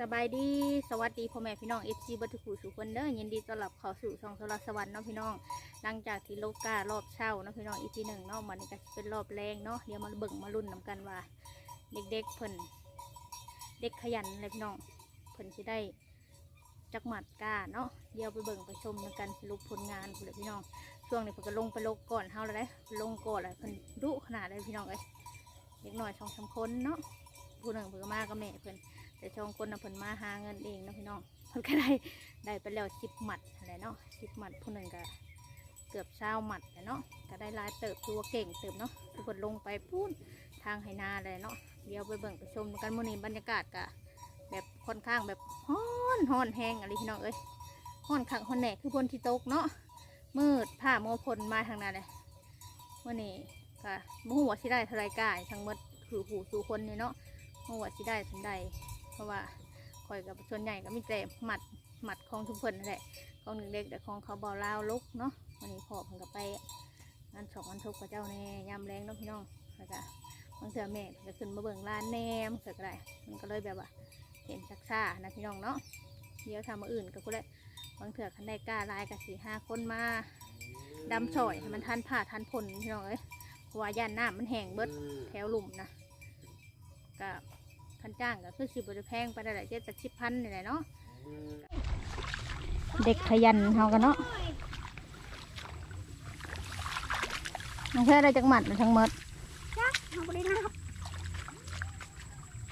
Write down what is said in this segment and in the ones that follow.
สบายดีสวัสดีพ่อแม่พี่น้องเอฟซีบัตุกูสุขคนเด้อยินดีต้อนรับเข้าสู่ช่องโทรสวรรค์เนาะพี่น้อง หลังจากที่โลการอบเช้าเนาะพี่น้องอีพีหนึ่งเนาะมันก็เป็นรอบแรงเนาะเดี๋ยวมาเบิ่งมาลุ้นนำกันว่า เด็กๆเพิ่นเด็กขยันเลยพี่น้องเพิ่นสิได้จักหมัดกล้าเนาะเดี๋ยวไปเบิ่งไปชมนำกันสรุปผลงานเลยพี่น้อง ช่วงนี้เพิ่นก็ลงไปลกก่อนเฮาแล้วได้ลงก่อนเลยเพิ่นดุขนาดเลยพี่น้องเอ้ยเด็กหน่อยสองสามคนเนาะผู้หนึ่งเพิ่นก็มากับแม่เพิ่น แต่ช่องคนน่ะเพิ่นมาหาเงินเองเนาะพี่น้องเพิ่นก็ได้ได้ไปแล้วสิบหมัดอะไรเนาะสิบหมัดผู้หนึ่งก็เกือบเช้าหมัดแหละเนาะก็ได้ลายเติบตัวเก่งเติบเนาะทุกคนลงไปพูนทางไหนาเลยเนาะเดี๋ยวไปเบิ่งไปชมกันมื้อนี้บรรยากาศก็แบบค่อนข้างแบบฮ้อนฮ้อนแห้งอะไรพี่น้องเอ้ยฮ้อนขังฮ้อนแหนกคือพนที่ตกเนาะมืดผ้าโมพลมาทางนั้นเลยมื้อนี้ก็บ่ฮู้ว่าสิได้ท่าไรกายทั้งหมดคือผู้สู่คนเนี่ยเนาะบ่ฮู้ว่าสิได้สันใด เพราะว่าคอยกับส่วนใหญ่ก็มีแต่หมัดหมัดของทุกคนนั่นแหละของหนึ่งเล็กแต่ของเขาบอลาวลุกเนาะวันนี้พอเพิ่งกับไปงานสองงานทุกกับเจ้าแน่ยามแรงเนาะพี่น้องแล้วก็บางเถื่อแม่ก็ขึ้นมาเบิ่งร้านแนมเสือก็ได้มันก็เลยแบบว่า เห็นซักซ่านะพี่น้องเนาะเดี๋ยวทำมาอื่นก็กูได้บางเถื่อคันได้กล้าลายกับสี่ห้าคนมาดำซอยมันทันผ่าทันผลพี่น้องเอ้ยว่าย่านน้ำมันแห้งเบิดแถวหลุมนะก็ คันจ้างก็คือสิบริแพงไปได้หลายเจ็ดแปดสิบพันนี่แหละเนาะเด็กขยันเฮากันเนาะน้องแค่ได้จักหมัดนะทั้งหมดจักทำบรินับ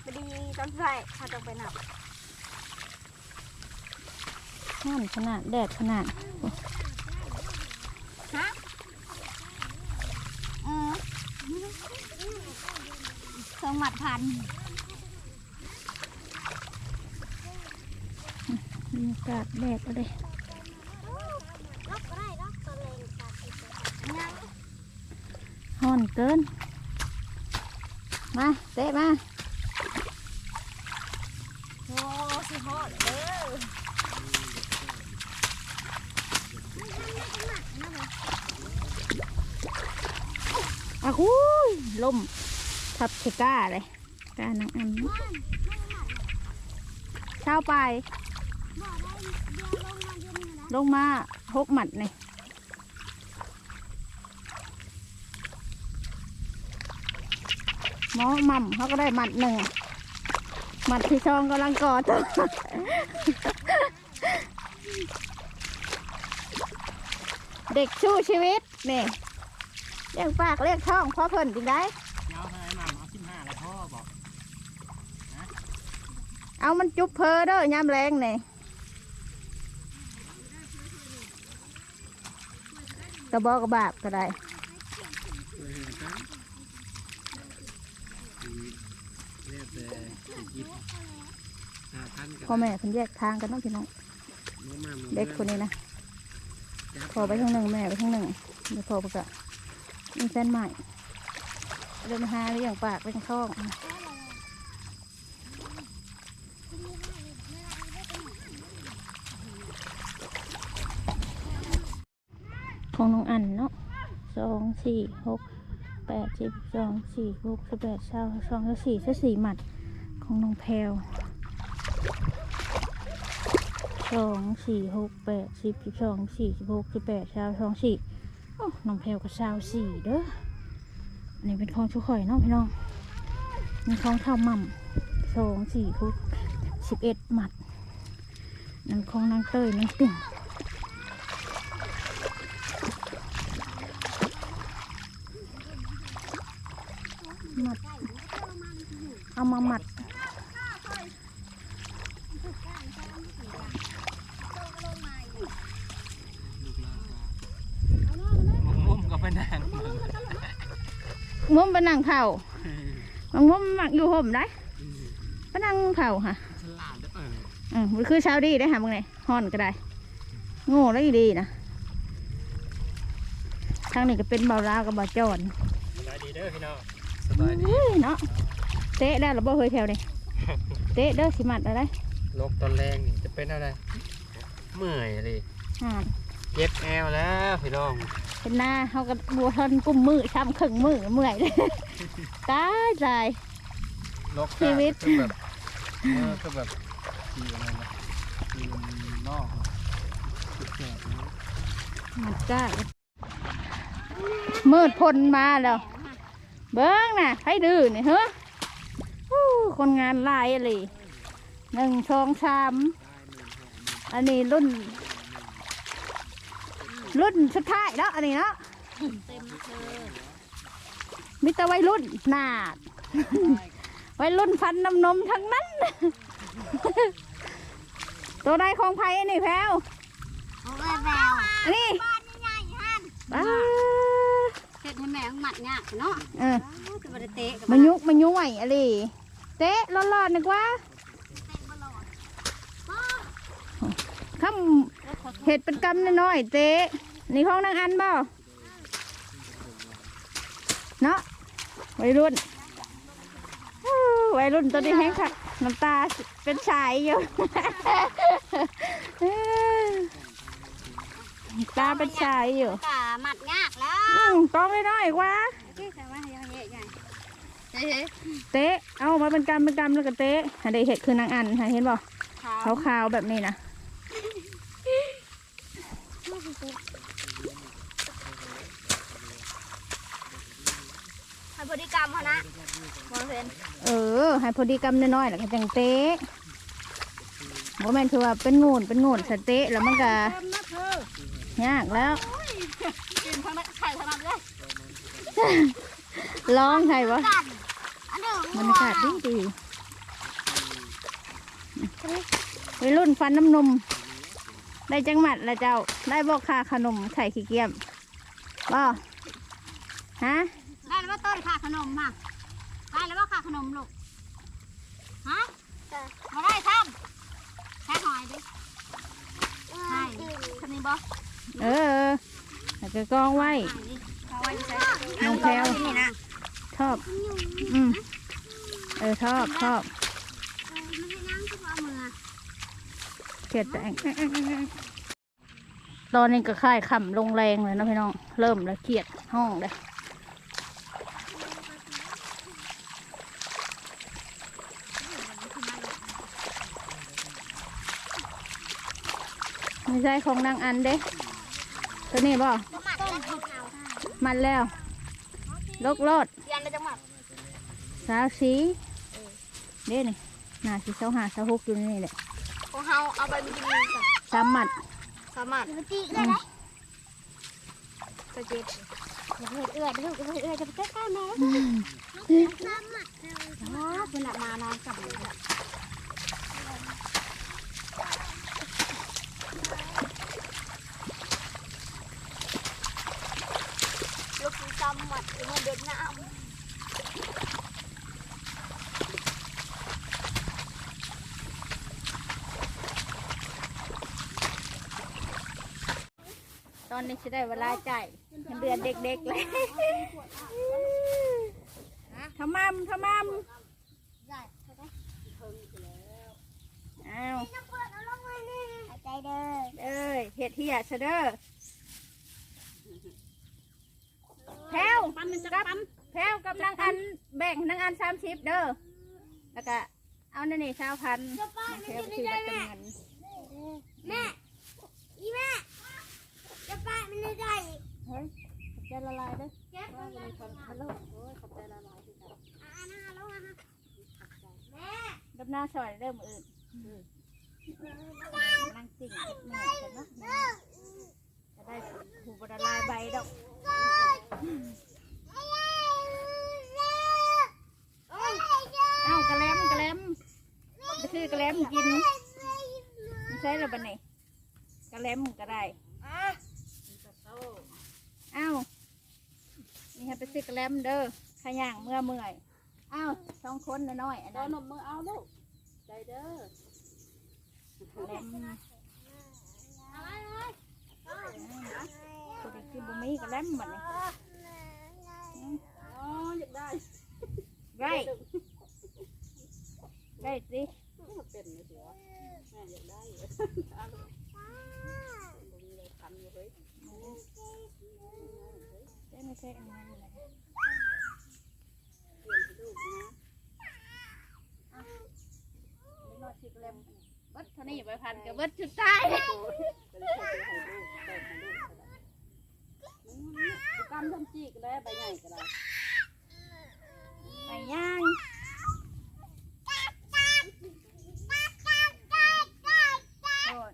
พอดีตอนใส่เขาจะไปนับน้ำขนาดแดดขนาดฮะเออสองหมัดพัน รยากาศแดดเลยล็อกได้ล็อกตัวเองตัดยังฮ้อนเกิน มาเตะมาโอ้สิฮอดเด้ออะหูยลมทับเชก้าเลยกานางอันเช้าไป ลงมาเย็นนะลงมาหกหมัดนี่หมอหม่ำเขาก็ได้หมัดหนึ่งหมัดที่ช่องกำลังกอดเด็กชู้ชีวิตนี่เรียกปากเรียกท้องพ่อเพิ่นจริงได้ยาวเท่าไหร่มาเอาสิบห้าแล้วพ่อบอก เอามันจุบเพอเด้อยามแรงนี่ กระบอกกระบาบก็ได้เรียกแต่ยิบห้าพันกับพ่อแม่เพิ่นแยกทางกันเนาะพี่น้องน้องมาเด็กคนนี้นะพอไปทางหนึ่งแม่ไปทางหนึ่งเดี๋ยวพอไปกะมีแฟนใหม่เดินมาหาเรื่องปากเรื่องท้อง ของน้องอันเนาะสองสี่หกแปดสิบสองสี่หกสิบแปดเช้าสองสี่สิบสี่หมัดของน้องแพลวสองสี่หกแปดสิบสิบสองสี่สิบหกสิบแปดชาวสองสี่น้องแพลวกับชาวสี่เด้ออันนี้เป็นของชุกข่อยเนาะพี่น้องมีของเท่าหม่ำสองสี่หกสิบเอ็ดหมัดนั่นของนางเต้ยนางติ่งหมัดเอา มาหมัด มุมก็เป็นแดงมุมเป็นนางเผามันมุมมักอยู่ห่มได้เป็นนางเผาค่ะฉลาดเอออืมมันคือเช้าดีได้ค่ะมึงไงห่อนก็ได้ โง่แล้วอีดีนะทางนี้ก็เป็นเบาลาวกับเบาจอน สบายดีเด้อพี่น้องสบายดีเฮ้ยเนาะ เตะได้หรือบ่เฮยแถวนี่เตะเด้อสิมัดอะไรโรคตอนแรงนี่จะเป็นอะไร เมื่อยเลยอ่าเจ็บแอวแล้วพี่น้องเป็นหน้าเขาก็บัวทนกุมมือช้ำครึ่งมือเมื่อยเลยตายตาย โรคชีวิต คือแบบเออคือแบบปีอะไรนะปีนอกสิบแปดนะมันจ้ามืดพ้นมาแล้ว เบิ้งน่ะให้ดื้อนี่เฮ้อฮู้ คนงานหลายอะไรหนึ่งสองสามอันนี้รุ่น รุ่นสุดท้ายแล้วอันนี้เนาะเต็มเธอมิตรวัยรุ่นหนาดวัยรุ่นฟันน้ำนมทั้งนั้น ตัวใดของไผ่นี่แพลวโอ้ยแววอันนี้บ้านใหญ่ๆฮันป้าเฮ็ดให้แม่งหมัดยากเนาะเออจะบ่ได้เตะกับมายุกมายุ่ยอะไร เตะร้อนๆนึกว่าเตะบ่หลอดคำเห็ดเป็นกำน้อยๆเตะนี่ของนางอันบ่เนาะวัยรุ่นอู้วัยรุ่นตัวนี้แห้งค่ะน้ำตาเป็นสายอยู่ตาเป็นสายอยู่กะหมัดยากแล้วอืมกองน้อยๆกว่าที่แต่ว่าเยอะใหญ่ เฮ้ยเตะ เอามาเป็นกำเป็นกำแล้วก็เตะอันใดเห็ดคือนางอันค่ะเห็นบ่ขาวขาวๆแบบนี้นะให้พฤติกรรมเขานะมองเห็นเออ ให้พอดีกำน้อยๆแล้วก็จังเตะบ่แม่นคือว่าเป็นงูนเป็นงูนสเตะแล้วมันก็เต็มนะเธอยากแล้ว กินทั้งนั้นไข่ทั้งนั้นเลยร้องไงวะกันอันเดิม บรรยากาศดีดีวัยรุ่นฟันน้ำนม ได้จังหมัดละเจ้า ได้บอกค่าขนมไข่ขี้เกียมบ่ฮะ ได้แล้วว่าต้นค่าขนมมาได้แล้วว่าค่าขนมลูก ฮะมาได้ทำแค่หน่อยดิใช่คันนี้บ่เออแล้วก็กองไว้เอาไว้ใช้น้องแพรวนี่นะชอบ อืม เออชอบชอบไม่ให้นั่งก็เอามือเขียดแต่งตอนนี้ก็ค่ายขำลงแรงเลยนะพี่น้อง เริ่มแล้วเขียดห้องเลยไม่ใช่ของนางอันเด้ตัวนี้บ่ต้นหุดเอามันแล้ว ลกโลดเรียนในจังหวัดสาวสีเด้นี่หนาสีเสาหาเสาหกอยู่นี่แหละของเฮาเอาไปมีสามหมัดสามารถตีเลยนะจะเจ็บอย่าเพิ่งเอื้อเดี๋ยวเอื้อเอื้อจะไปใกล้ๆแม่สามารถอ๋อเพิ่นน่ะมานอนกับเลยลูกจำหมัดมันเดินน้ำ ตอนนี้จะได้เวลาจ่ายเงินเดือนเด็กๆเลยทำมัมทำมัมอ้าวใจเด้อเอ้ยเห็ดเหียซะเด้อแพลวปั้นมันจะกับปั้นแพลวกับนางอันแบ่งนางอันสามสิบเด้อแล้วก็เอานั่นนี่ชาวพันธุ์แพลวคือบัตรเงินแม่อีแม่จะ ป้ามันไม่ได้เฮ้ยขอบใจละลายเด้อเก็บมันเลยฮัลโหลโอ้ยขอบใจละลายที่กันอ่านะแล้วอะแม่ดับหน้าซอยเริ่มอื่นนั่งสิ่งแม่กันเนาะจะได้ผูกบละลายใบดอกเอ้ากระแลมกระแลมไปซื้อกระแลมกินไม่ใช่หรอบันนี่กระแลมก็ได้เอ้า นี่ให้ไปซื้อกระแลมเด้อขย่างเมื่อเมื่อยเอ้าสองคนน้อยๆอันนั้นนมมือเอาลูกใจเด้อกระแลมอะไรเลยตัวนี้คือบุมีกระแลมบัดนี้อ๋ออยากได้ได้ได้สิ เป็นเลยเสียแม่อยากได้เอาลูกมีอะไรทำอยู่เฮ้ย ได้ไม่ใช่อันนั้นเลยเปลี่ยนให้ลูกนะเล็กน้อยซื้อกระแลมเบิดเท่านี้ใบพันกับเบิดชุดท้ายไปเลยไปให้ลูกไปให้ลูกก็ได้มันกำทำจีกเลยใบใหญ่ก็ได้ ไปย่าง โอ้ย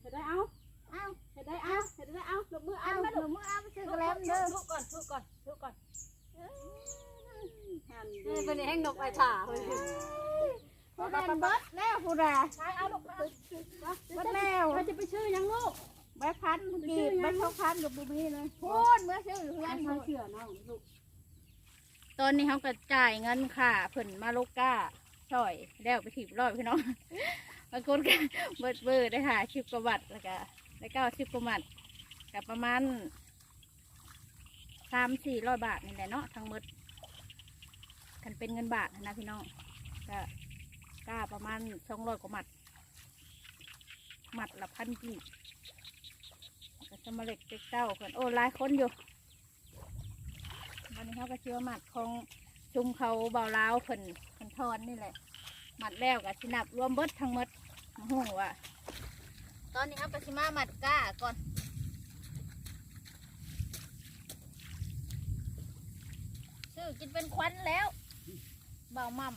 เห็ดได้เอาเอาเห็ดได้เอาเห็ดได้เอาลงมือ เอา เอา มา มา ดู ดู มือเอาไปซื้อกระแลมเด้อ ทุกก่อนทุกก่อนทุกก่อน หัน นี่เป็น แห้งนกไอถ่าเลยผู้ใดเบิดแล้วผู้ใดใช้เอาลูกไปเบิดแล้วเราจะไปชื่อยังลูกใบพันกีบใบสองพันกับบุมีเลยพูนเมื่อซื้อเพื่ออันนเขาเชื่อน้องลูกตอนนี้เขาก็จ่ายเงินค่ะเพิ่นมาโลกก้าช่อยแล้วไปถีบร้อยพี่น้องบางคนก็เบิดเบิดได้หาชิบกว่าบาทแล้วก็ได้เก้าสิบกว่าบาทกับประมาณสามสี่ร้อยบาทนี่แหละเนาะทั้งหมด กันเป็นเงินบาทนะพี่น้องก็กล้าประมาณสองร้อยกว่าหมัด หมัดละพันกีบก็จะมาเล็กเจ็กเก้าคนโอ้หลายคนอยู่วันนี้เขาก็เชื่อหมัดของชุมเขาเบาลาวเพิ่นเพิ่นทอนนี่แหละ หมัดแล้วก็สินับรวมเบิดทั้งหมดโอ้โหว่ะตอนนี้เขาก็สิมาหมัดก้าก่อนซื้อกินเป็นควันแล้ว เบามั่ม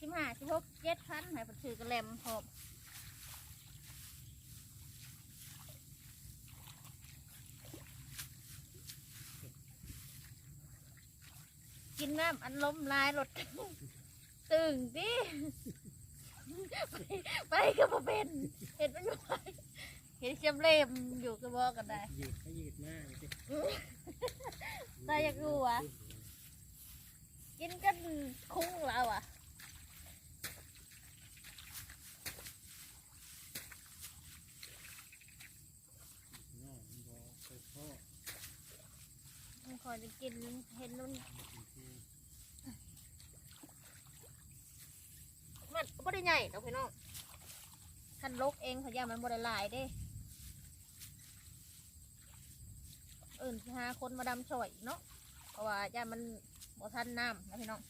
สิบห้าสิบหกเจ็ดพันให้เพิ่นซื้อกระแลมพร้อมกินน้ำอันล้มลายรถตึงดิไปไปก็บ่เป็น เห็นมันอยู่ไปเห็นเชียมเล่มอยู่ก็บอกกันได้ยืดก็ยืดมากเลยตาอยากรู้วะ กินกันคุ้งแล้วอะน้องมันบอกไปพ่อมันคอยจะกินเห็นนุ่นมันก็ไม่ได้ใหญ่ดอกพี่น้องคันลกเองเขาย่ามันบ่ได้หลายเด้เอื่นสิหาคนมาดำช่วยอีกเนาะเพราะว่าย่ามัน บ่ทันน้ำนะพี่น้อง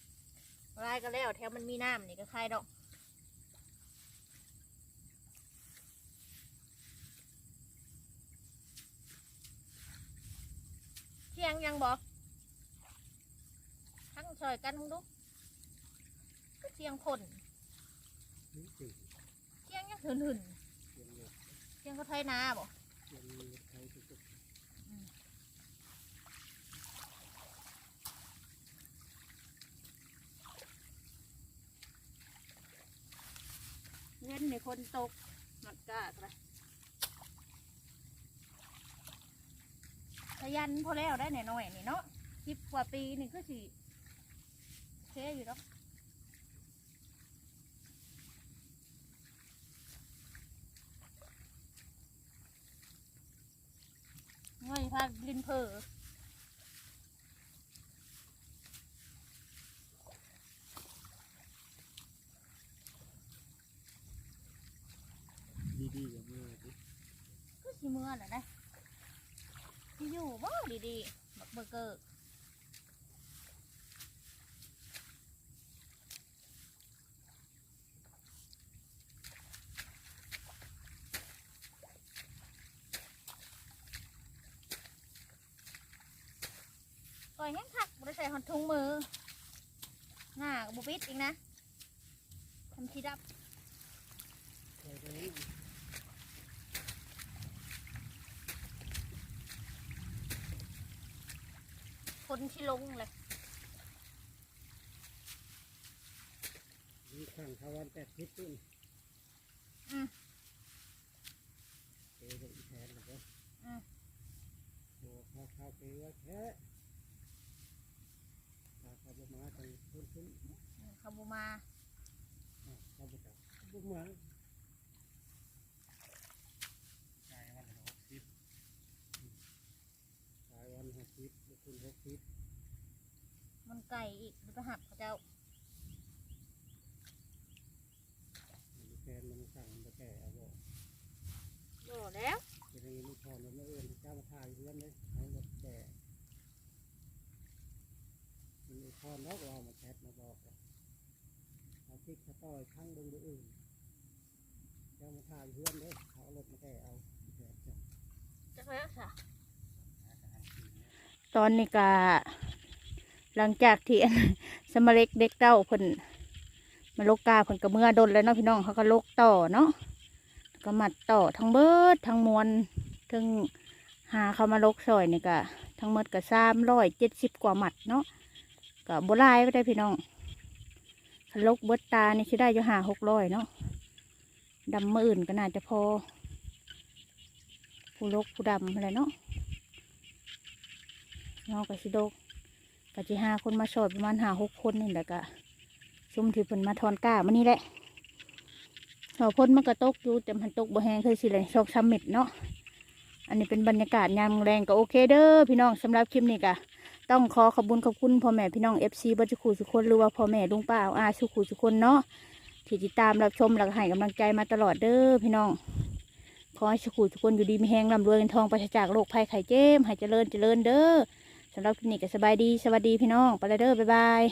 ลายก็แล้วแถวมันมีน้ำนี่ก็ใครดอกเที่ยงยังบอกทั้งช่วยกันทั้งลูก็เที่ยงคนเที่ยงยังหืนหืนเสียงเที่ยงก็ไทยนาบอกเสียงรถไทย เว้นในคนตกหมัดกาดไปขยันพอแล้วได้หน่อยๆนี่เนาะสิบกว่าปีนี่ก็สิเคอยู่แล้วง่อยพาลินเพอ ดีๆกับมือดิก็สิเมื่อแหละนะสิอยู่บ่ดีๆบักเบอร์เกอร์ก่อยแห้งคักบ่ได้ใส่หอนถุงมือ หน้ากับบุปิดอีกนะทำชีดับใส่ตรงนี้ คนที่ลงเลยมีข้างทวันแปดทิศตุ้นอืมเจอกับอีแทนแล้วก็อืมโอ้ข้าวข้าวเกลือแค่ข้าวข้าวบะมาตั้งขึ้นขึ้นเขาบูมาอ้าวข้าวบะจับบะมาจ่ายวันละหกสิบจ่ายวันหกสิบบุคุณหกสิบ มันไก่อีกเดี๋ยวไปหักเขาเจ้าแฟนมันสั่งมาแก่เอาบอกโดแล้วจะได้มีพรแล้วมาเอื้อนเจ้ามาถ่ายเพื่อนเลยเอารถแก่มันมีแฟพรแล้วเรามาแชทมาบอกเลยเอาพริกสะต้อยข้างเบิ่งดูอื่นเจ้ามาถ่ายเพื่อนเด้อเขาเอารถมาแก่เอาแก่จังจักแล้วค่ะตอนนี้ก็ หลังจากที่สมเล็กเด็กเต้าเพิ่นมาลกกาเพิ่นก็เมื่อดนแล้วเนาะพี่น้องเขาก็ลกต่อเนาะก็มัดต่อทั้งเบิดทั้งมวลทั้งหาเขามาลกซอยนี่ก็ทั้งหมดก็สามร้อยเจ็ดสิบกว่าหมัดเนาะก็โบรายไม่ได้พี่น้องคลกเบิดตานี่ชิได้อยู่หาหกร้อยเนาะดำมืออื่นก็น่าจะพอ ผู้ลกผู้ดำอะไรเนาะเนาะก็สิโดก ก็สิหาคนมาสอดประมาณหาหกคนนี่แหละก็ซุ่มที่เพิ่นมาทอนก้ามันนี่แหละเราพ่นมันก็ตกอยู่แต่มันตกบ่แห้งคือสิเลยชกช้ำเม็ดเนาะอันนี้เป็นบรรยากาศยามแรงก็โอเคเด้อพี่น้องสำหรับคลิปนี้ก็ต้องขอขอบคุญขอบคุณพ่อแม่พี่น้อง FC บัจจุคูสุคนหรือว่าพ่อแม่ลุงป้าอาสุขุสุคนเนาะที่ติดตามรับชมแล้วก็ให้กำลังใจมาตลอดเด้อพี่น้อง ขอให้สุขุทุกคนอยู่ดีมีแหงร่ำรวยเงินทองปราจากโรคภัยไข้เจ็บให้เจริญเจริญเด้อ สำหรับคลินิกก็สบายดีสวัสดีพี่น้องไปเลยเด้อบ๊ายบาย